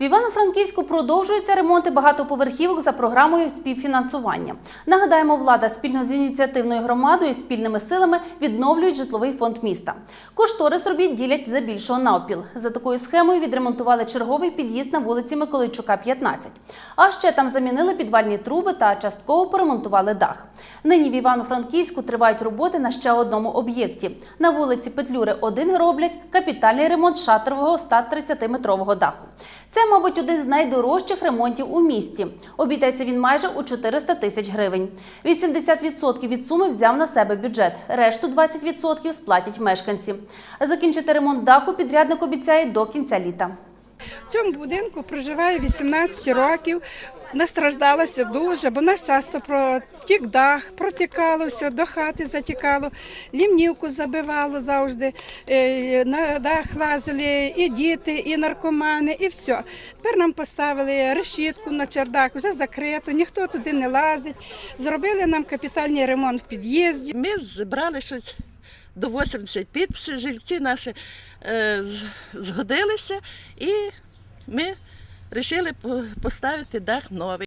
В Івано-Франківську продовжуються ремонти багатоповерхівок за програмою співфінансування. Нагадаємо, влада спільно з ініціативною громадою спільними силами відновлюють житловий фонд міста. Кошторис робіт ділять за більшого навпіл. За такою схемою відремонтували черговий під'їзд на вулиці Миколайчука, 15. А ще там замінили підвальні труби та частково поремонтували дах. Нині в Івано-Франківську тривають роботи на ще одному об'єкті. На вулиці Петлюри 1 роблять капітальний ремонт шатрового 130-метрового даху. Це, мабуть, один з найдорожчих ремонтів у місті. Обійдеться він майже у 400 тисяч гривень. 80% від суми взяв на себе бюджет, решту 20% сплатять мешканці. Закінчити ремонт даху підрядник обіцяє до кінця літа. В цьому будинку проживає 18 років. Настраждалася дуже, бо нас часто протік дах, протікало все, до хати затікало, лімнівку забивало завжди, е, на дах лазили і діти, і наркомани, і все. Тепер нам поставили решітку на чердак, вже закрито, ніхто туди не лазить. Зробили нам капітальний ремонт в під'їзді. Ми зібрали щось до 80 підписів, жильці наші е, згодилися і ми вирішили поставити дах новий.